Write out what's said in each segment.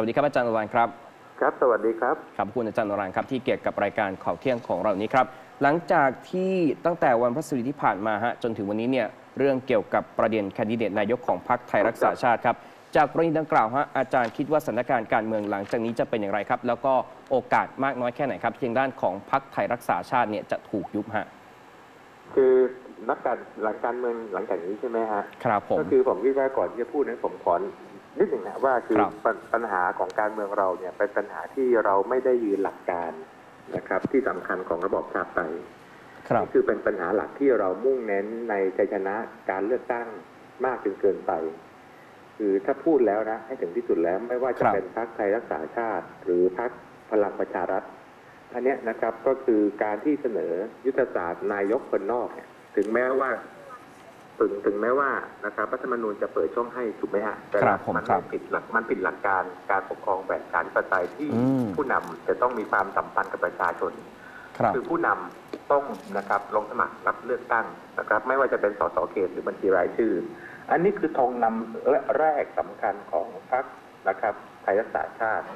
วัสดีครับอาจารย์อรันครับครับ สวัสดีครับครับขอบคุณอาจารย์อรันครับที่เกี่ยวกับรายการข่าวเที่ยงของเรานี้ครับ หลังจากที่ตั้งแต่วันพฤหัสบดีที่ผ่านมาฮะจนถึงวันนี้เนี่ยเรื่องเกี่ยวกับประเด็นแคนดิเดตนายกของพรรคไทยรักษาชาติครับจากกรณีดังกล่าวฮะอาจารย์คิดว่าสถานการณ์การเมืองหลังจากนี้จะเป็นอย่างไรครับ แล้วก็โอกาสมากน้อยแค่ไหนครับที่ทางด้านของพรรคไทยรักษาชาติเนี่ยจะถูกยุบฮะคือนักการหลังการเมืองหลังจากนี้ใช่ไหมฮะครับผมก็คือผมคิดว่าก่อนที่จะพูดนั้นผมขอ นิดหนึ่งนะว่าคือครับปัญปัญหาของการเมืองเราเนี่ยเป็นปัญหาที่เราไม่ได้ยืนหลักการนะครับ ที่สำคัญของระบอบชาติไทยครับ นี่คือเป็นปัญหาหลักที่เรามุ่งเน้นในชัยชนะการเลือกตั้งมากจนเกินไป คือถ้าพูดแล้วนะ ให้ถึงที่สุดแล้วไม่ว่าจะครับ เป็นพรรคไทยรักษาชาติ หรือพรรคพลังประชารัฐ อันเนี้ยนะครับก็คือการที่เสนอยุทธศาสตร์นายกคนนอกเนี่ยถึงแม้ว่า ถึงถึงแม้ว่านะครับรัฐธรรมนูญจะเปิดช่องให้ถูกไหมฮะแต่ครับผมมันครับ ผิดหลักมันผิดหลักการการปกครองแบบการปไตยที่อืมผู้นำจะต้องมีความสัมพันธ์กับประชาชน ครับ คือผู้นำต้องนะครับลงสมัครรับเลือกตั้งนะครับไม่ว่าจะเป็นสสเขตหรือบัญชีรายชื่อ อันนี้คือธงนำแรกสำคัญของพรรคนะครับไทยรักษาชาติ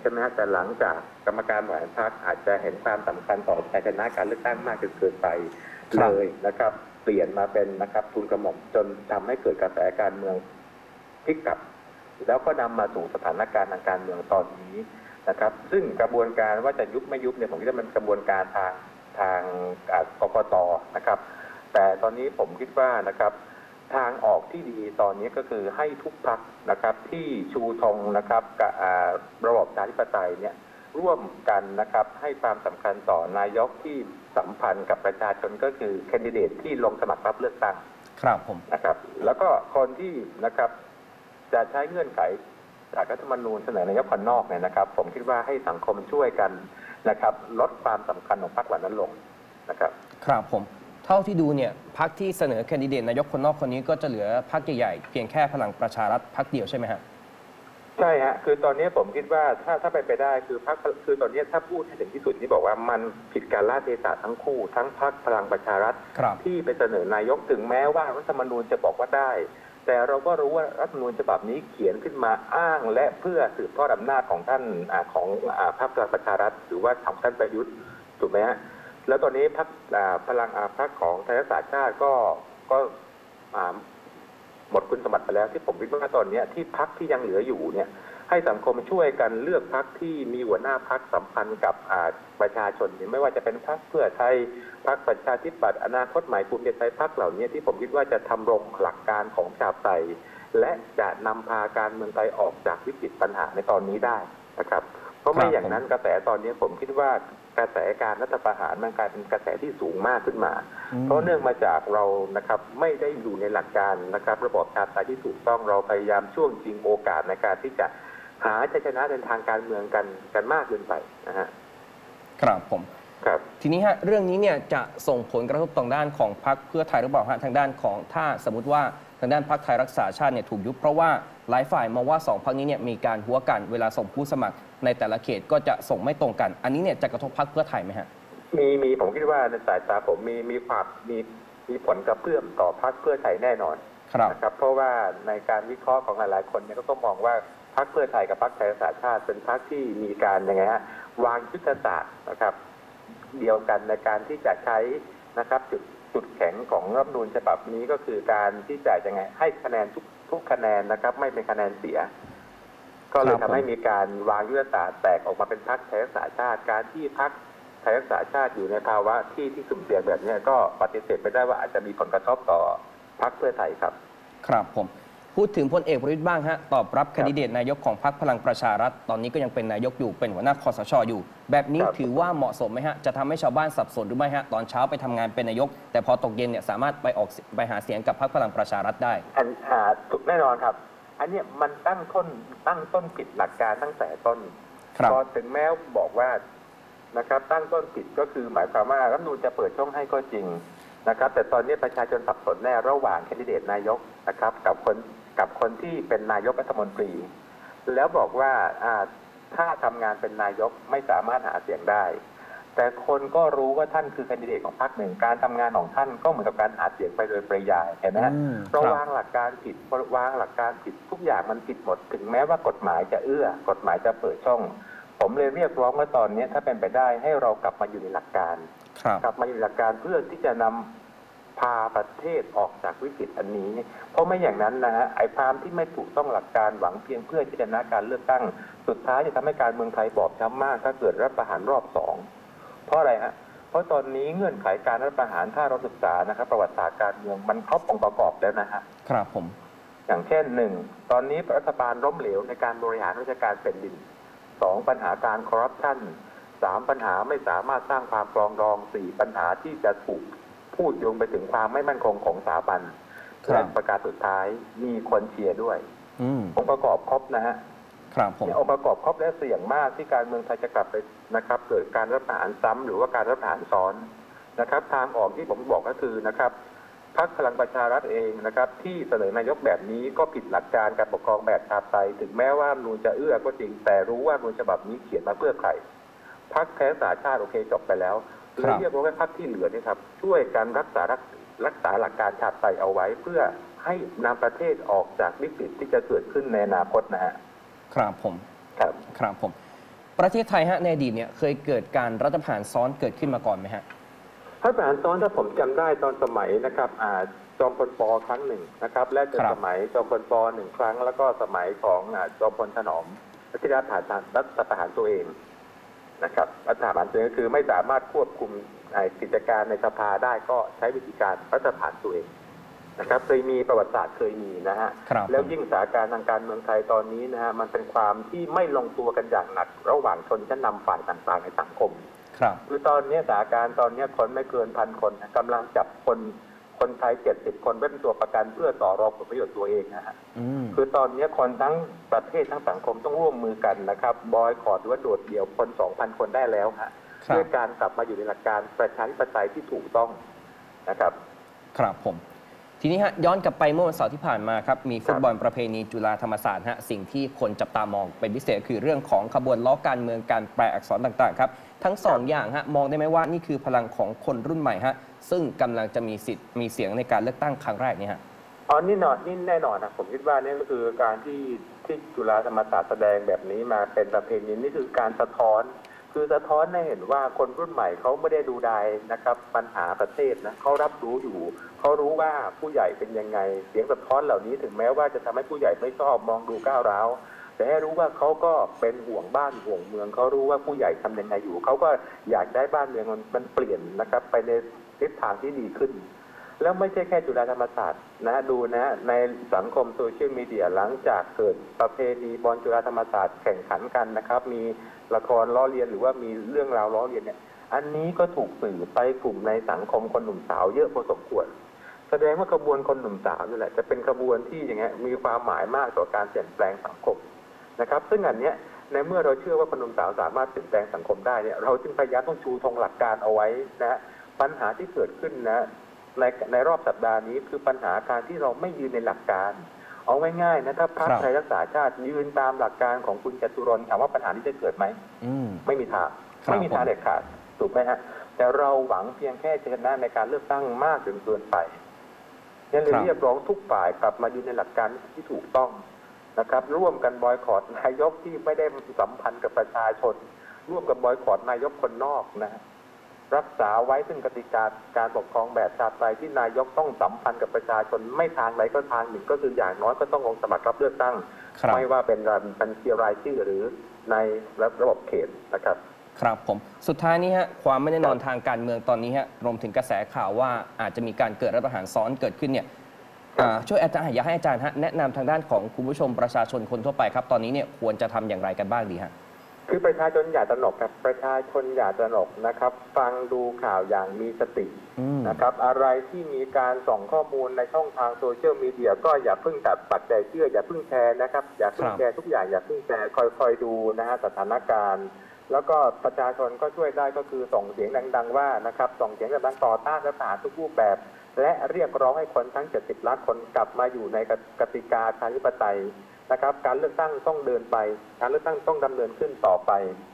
ใช่ไหมฮะแต่หลังจากกรรมการบริหารพรรคอาจจะเห็นความสำคัญต่อชัยชนะการเลือกตั้งมากจนเกินไปครับ เลยนะครับ เปลี่ยนมาเป็นนะครับทุนกระหม่อมจนทำให้เกิดกระแสการเมืองพลิกกลับ แล้วก็นำมาสู่สถานการณ์ทางการเมืองตอนนี้นะครับ ซึ่งกระบวนการว่าจะยุบไม่ยุบเนี่ยผมคิดว่ามันกระบวนการทางทางกกตนะครับ แต่ตอนนี้ผมคิดว่านะครับทางออกที่ดีตอนนี้ก็คือให้ทุกพักนะครับที่ชูธงนะครับกับระบบประชาธิปไตยเนี่ยร่วมกันนะครับให้ความสำคัญต่อนายกที่ สัมพันธ์กับประชาชนก็คือแคนดิเดตที่ลงสมัครรับเลือกตั้งครับผมนะครับ แล้วก็คนที่นะครับจะใช้เงื่อนไขจากรัฐธรรมนูญเสนอนายกคนนอกเนี่ยนะครับ ผมคิดว่าให้สังคมช่วยกันนะครับ ลดความสำคัญของพรรคเหล่านั้นลงนะครับ ครับผมเท่าที่ดูเนี่ยพักที่เสนอแคนดิเดตนายกคนนอกคนนี้ก็จะเหลือพักใหญ่ๆเพียงแค่พลังประชารัฐพักเดียวใช่ไหมฮะ ใช่ฮะคือตอนนี้ผมคิดว่าถ้าถ้าไปนไปได้คือพรรคคือตอนนี้ถ้าพูดให้ถึงที่สุดนี่บอกว่ามันผิดการลาเทศะทั้งคู่ ทั้งพรรคพลังประชารัฐครับที่ไปเสนอนายกถึงแม้ว่ารัฐธรรมนูญจะบอกว่าได้ แต่เราก็รู้ว่ารัฐธรรมนูญฉบับนี้เขียนขึ้นมาอ้างและเพื่อสืบทอดอำนาจของท่านอาของอาพรรคพลังประชารัฐ หรือว่าของท่านประยุทธ์ถูกไหมฮะแล้วตอนนี้พรรคอ่าพลังอาพรรคของไทยรักษาชาติก็ก็อ่า หมดคุณสมบัติไปแล้วที่ผมคิดว่าตอนนี้ที่พรรคที่ยังเหลืออยู่เนี่ยให้สังคมช่วยกันเลือกพรรคที่มีหัวหน้าพรรคสัมพันธ์กับประชาชนนี่ไม่ว่าจะเป็นพรรคเพื่อไทยพรรคประชาธิปัตย์อนาคตใหม่ภูมิใจไทยพรรคเหล่านี้ที่ผมคิดว่าจะทำรงหลักการของชาติไทยและจะนำพาการเมืองไทยออกจากวิกฤตปัญหาในตอนนี้ได้นะครับ เพราะไม่อย่างนั้นกระแสตอนนี้ผมคิดว่า กระแสการรัฐประหารมันกลายเป็นกระแสที่สูงมากขึ้นมาอืมเพราะเนื่องมาจากเรานะครับไม่ได้อยู่ในหลักการนะครับ ระบอบชาติไทยที่ถูกต้องเราพยายามช่วงชิงโอกาสในการที่จะหาชัยชนะในทางการเมืองกันกันมากเกินไปนะฮะครับผมครับทีนี้ฮะเรื่องนี้เนี่ยจะส่งผลกระทบต่อด้านของพรรคเพื่อไทยหรือเปล่าฮะทางด้านของถ้าสมมติว่า ทางด้านพรรคไทยรักษาชาติเนี่ยถูกยุบเพราะว่าหลายฝ่ายมองว่าสองพรรคนี้เนี่ยมีการหัวกันเวลาส่งผู้สมัคร ในแต่ละเขตก็จะส่งไม่ตรงกัน อันนี้เนี่ยจะกระทบพรรคเพื่อไทยไหมฮะมีมีผมคิดว่าในสายตาผมมีมีความมีมีผลกระเพื่อมต่อพรรคเพื่อไทยแน่นอนครับนะครับ เพราะว่าในการวิเคราะห์ของหลายๆคนเนี่ยก็ก็มองว่าพรรคเพื่อไทยกับพรรคไทยรักษาชาติเป็นพรรคที่มีการยังไงฮะวางยุทธศาสตร์นะครับ เดียวกันในการที่จะใช้นะครับจุด จุดแข็งของรัฐธรรมนูญฉบับนี้ก็คือการที่จะยังไง ให้คะแนนทุกทุกคะแนนนะครับ ไม่เป็นคะแนนเสีย ก็เลยครับผมทำให้มีการวางยุทธศาสตร์แตกออกมาเป็นพรรคไทยรักษาชาติ การที่พรรคไทยรักษาชาติอยู่ในภาวะที่ที่สุ่มเสี่ยงแบบเนี้ยก็ปฏิเสธไม่ได้ว่าอาจจะมีผลกระทบต่อพรรคเพื่อไทยครับ ครับผม พูดถึงพลเอกประยุทธ์บ้างฮะตอบรับแคนดิเดตนายกของพรรคพลังประชารัฐ ตอนนี้ก็ยังเป็นนายกอยู่เป็นหัวหน้าคอสชอยู่ แบบนี้ครับถือว่าเหมาะสมไหมฮะจะทำให้ชาวบ้านสับสนหรือไม่ฮะตอนเช้าไปทำงานเป็นนายก แต่พอตกเย็นเนี่ยสามารถไปออกไปหาเสียงกับพรรคพลังประชารัฐได้อันหาถูกแน่นอนครับ อันเนี้ยมันตั้งต้นตั้งต้นผิดหลักการตั้งแต่ต้นครับพอถึงแม้บอกว่านะครับตั้งต้นผิดก็คือหมายความว่ารัฐธรรมนูญจะเปิดช่องให้ก็จริงนะครับแต่ตอนนี้ประชาชนสับสนแน่ระหว่างแคนดิเดตนายกนะครับกับคน กับคนที่เป็นนายกรัฐมนตรี แล้วบอกว่าอ่าถ้าทำงานเป็นนายกไม่สามารถหาเสียงได้ แต่คนก็รู้ว่าท่านคือแคนดิเดตของพรรคหนึ่งการทำงานของท่านก็เหมือนกับการหาเสียงไปโดยปริยายเห็นไหมฮะอืมเราครับวางหลักการผิดวางหลักการผิดทุกอย่างมันผิดหมดถึงแม้ว่ากฎหมายจะเอื้อ กฎหมายจะเปิดช่อง ผมเลยเรียกร้องว่าตอนนี้ถ้าเป็นไปได้ให้เรากลับมาอยู่ในหลักการครับกลับมาอยู่ในหลักการเพื่อที่จะนำ พาประเทศออกจากวิกฤตอันนี้ เพราะไม่อย่างนั้นนะฮะไอ้พรามที่ไม่ถูกต้องหลักการหวังเพียงเพื่อที่จะชนะการเลือกตั้ง สุดท้ายจะทำให้การเมืองไทยบอบช้ำมาก ถ้าเกิดรัฐประหารรอบสองเพราะอะไรฮะเพราะตอนนี้เงื่อนไขการรัฐประหารถ้าเราศึกษานะครับ ประวัติศาสตร์การเมืองมันครบองค์ประกอบแล้วนะฮะครับผม อย่างเช่นหนึ่งตอนนี้รัฐบาลล้มเหลวในการบริหารราชการแผ่นดินสองปัญหาการคอร์รัปชันสามปัญหาไม่สามารถสร้างความปรองดองสี่ปัญหาที่จะถูก พูดโยงไปถึงความไม่มั่นคงของสถาบันครับและประการสุดท้ายมีคนเชียร์ด้วยอืมองค์ประกอบครบนะฮะครับผมเนี่ยองค์ประกอบครบและเสี่ยงมากที่การเมืองไทยจะกลับไปนะครับ เกิดการรัฐประหารซ้ำหรือว่าการรัฐประหารซ้อนนะครับ ทางออกที่ผมบอกก็คือนะครับพรรคพลังประชารัฐเองนะครับ ที่เสนอนายกแบบนี้ก็ผิดหลักการการปกครองแบบชาติไทยถึงแม้ว่ารัฐธรรมนูญจะเอื้อก็จริง แต่รู้ว่ารัฐธรรมนูญฉบับนี้เขียนมาเพื่อใครพรรคแท้สาชาติโอเคจบไปแล้ว ครับเรียกว่าพรรคที่เหลือเนี่ยครับช่วยกันรักษารักรักษาหลักการชาติไทยเอาไว้ เพื่อให้นำประเทศออกจากวิกฤตที่จะเกิดขึ้นในอนาคตนะฮะครับผมครับครับผม ประเทศไทยฮะในอดีตเนี่ยเคยเกิดการรัฐประหารซ้อนเกิดขึ้นมาก่อนไหมฮะพระประหารซ้อนถ้าผมจำได้ตอนสมัยนะครับอ่าจอมพลปครั้งหนึ่งนะครับ และจะครับสมัยจอมพลปหนึ่งครั้ง แล้วก็สมัยของอ่าจอมพลถนอมที่รัฐประหารรัฐประหารตัวเอง นะครับรัฐประหารตัวเองก็คือไม่สามารถควบคุมอ่ากิจการในสภาได้ก็ใช้วิธีการรัฐประหารตัวเองนะครับเคยมีประวัติศาสตร์เคยมีนะฮะครับแล้วผมยิ่งสถานการณ์ทางการเมืองไทยตอนนี้นะฮะมันเป็นความที่ไม่ลงตัวกันอย่างหนัก ระหว่างชนชั้นนำฝ่ายต่างๆในสังคม ครับคือตอนนี้สถานการณ์ตอนนี้คนไม่เกินพันคนนะกำลังจับคน คนไทยเจ็ดสิบคนไว้เป็นตัวประกันเพื่อต่อรองผลประโยชน์ตัวเองนะฮะอืมคือตอนนี้คนทั้งประเทศทั้งสังคมต้องร่วมมือกันนะครับ บอยคอรดหรือว่าโดดเดี่ยวคนสองพันคนได้แล้วฮะครับด้วยการกลับมาอยู่ในหลักการประชาธิปไตยที่ถูกต้องนะครับ ครับผม ทีนี้ฮะย้อนกลับไปเมื่อวันเสาร์ที่ผ่านมาครับมีฟุตบอลประเพณีจุฬาธรรมศาสตร์ฮะสิ่งที่คนจับตามองเป็นพิเศษคือเรื่องของขบวนล้อการเมืองการแปลอักษรต่างๆครับทั้งสองอย่างฮะมองได้ไหมว่านี่คือพลังของคนรุ่นใหม่ฮะซึ่งกำลังจะมีสิทธิ์มีเสียงในการเลือกตั้งครั้งแรกนี่ฮะอ๋อนี่นอนนี่แน่นอนนะผมคิดว่านี่ก็คือการที่ที่จุฬาธรรมศาสตร์แสดงแบบนี้มาเป็นประเพณีนี่คือการสะท้อน คือสะท้อนให้เห็นว่าคนรุ่นใหม่เขาไม่ได้ดูดายนะครับ ปัญหาประเทศนะเขารับรู้อยู่เขารู้ว่าผู้ใหญ่เป็นยังไง เสียงสะท้อนเหล่านี้ถึงแม้ว่าจะทำให้ผู้ใหญ่ไม่ชอบมองดูก้าวร้าวแต่ให้รู้ว่าเขาก็เป็นห่วงบ้านห่วงเมืองเขารู้ว่าผู้ใหญ่ทำยังไงอยู่เขาก็อยากได้บ้านเมืองมันเปลี่ยนนะครับ ไปในทิศทางที่ดีขึ้น แล้วไม่ใช่แค่จุฬาธรรมศาสตร์นะดูนะในสังคมโซเชียลมีเดียหลังจากเกิดประเพณีบอลจุฬาธรรมศาสตร์แข่งขันกันนะครับ มีละครล้อเลียนหรือว่ามีเรื่องราวล้อเลียนเนี่ย อันนี้ก็ถูกสื่อไปกลุ่มในสังคมคนหนุ่มสาวเยอะพอสมควร แสดงว่าขบวนคนหนุ่มสาวนี่แหละจะเป็นขบวนที่อย่างเงี้ยมีความหมายมากต่อการเปลี่ยนแปลงสังคมนะครับ ซึ่งอันเนี้ยในเมื่อเราเชื่อว่าคนหนุ่มสาวสามารถเปลี่ยนแปลงสังคมได้เนี่ยเราจึงพยายามต้องชูธงหลักการเอาไว้นะปัญหาที่เกิดขึ้นนะ ในในรอบสัปดาห์นี้คือปัญหาการที่เราไม่ยืนในหลักการ เอาง่ายๆนะถ้าพรรคครับไทยรักษาชาติยืนตามหลักการของคุณจตุรนต์ถามว่าปัญหานี้จะเกิดไหมอืมไม่มีทางครับไม่มีทางผมเด็ดขาดถูกไหมฮะแต่เราหวังเพียงแค่ชนะในการเลือกตั้งมากจนเกินไปยังเลยเรียกร้องทุกฝ่ายกลับมายืนในหลักการที่ถูกต้องนะครับ ร่วมกันบอยคอรดนายกที่ไม่ได้สัมพันธ์กับประชาชน ร่วมกันบอยคอรดนายกคนนอกนะฮะ รักษาไว้ซึ่งกติกาการปกครองแบบชาติไทยที่นายกต้องสัมพันธ์กับประชาชนไม่ทางไหนก็ทางหนึ่ง ก็คืออย่างน้อยก็ต้องลงสมัครรับเลือกตั้งครับไม่ว่าเป็นบัญชีรายชื่อหรือในระบบเขตนะครับ ครับผมสุดท้ายนี้ฮะความไม่แน่นอนทางการเมืองตอนนี้ฮะรวมถึงกระแสข่าวว่าอาจจะมีการเกิดรัฐประหารซ้อนเกิดขึ้นเนี่ยอ่าช่วยอาจารย์อยากให้อาจารย์ฮะแนะนำทางด้านของคุณผู้ชมประชาชนคนทั่วไปครับตอนนี้เนี่ยควรจะทำอย่างไรกันบ้างดีฮะ คือประชาชนอย่าตระหนกครับประชาชนอย่าตระหนกนะครับ ฟังดูข่าวอย่างมีสติอืมนะครับ อะไรที่มีการส่องข้อมูลในช่องทางโซเชียลมีเดียก็อย่าเพิ่งตัดปักใจเชื่อ อย่าเพิ่งแชร์นะครับ อย่าเพิ่งครับแชร์ทุกอย่างอย่าเพิ่งแชร์คอยๆดูนะฮะสถานการณ์ แล้วก็ประชาชนก็ช่วยได้ก็คือส่งเสียงดัง ๆ ว่านะครับส่งเสียงดังๆต่อต้านรัฐประหารทุกรูปแบบ และเรียกร้องให้คนทั้ง 70 ล้านคนกลับมาอยู่ในกติกาประชาธิปไตย นะครับ การเลือกตั้งต้องเดินไป การเลือกตั้งต้องดำเนินขึ้นต่อไป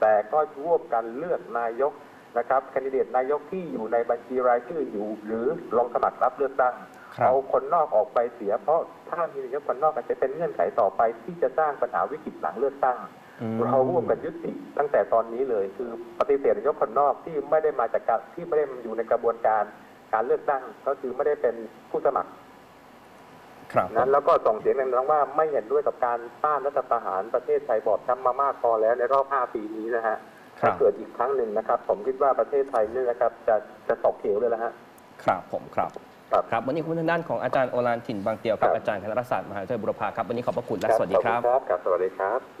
แต่ก็ร่วมกันเลือกนายกนะครับแคนดิเดตนายกที่อยู่ในบัญชีรายชื่ออยู่ หรือลงสมัครรับเลือกตั้งครับเอาคนนอกออกไปเสีย เพราะถ้ามีนายกคนนอกอาจจะเป็นเงื่อนไขต่อไป ที่จะสร้างปัญหาวิกฤตหลังเลือกตั้งอืมเราร่วมกันยุติตั้งแต่ตอนนี้เลย คือปฏิเสธนายกคนนอกที่ไม่ได้มาจากการที่ไม่ได้อยู่ในกระบวนการการเลือกตั้งก็คือไม่ได้เป็นผู้สมัครครับ นั้นแล้วก็ส่งเสียงดังๆว่าไม่เห็นด้วยกับการต้านรัฐประหารประเทศไทยบอบช้ำมามากพอแล้วในรอบ 5 ปีนี้นะฮะครัถ้าบเกิดอีกครั้งหนึ่งนะครับ ผมคิดว่าประเทศไทยนี่นะครับ จะจะตกเหวเลยละฮะครับผมครับครับครับวันนี้คุณทางด้านของอาจารย์โอฬารถิ่นบางเตียวครับครับอาจารย์คณะรัฐศาสตร์มหาวิทยาลัยบุรพาครับวันนี้ขอบพระคุณและสวัสดีขอครับณครับครับสวัสดีครับ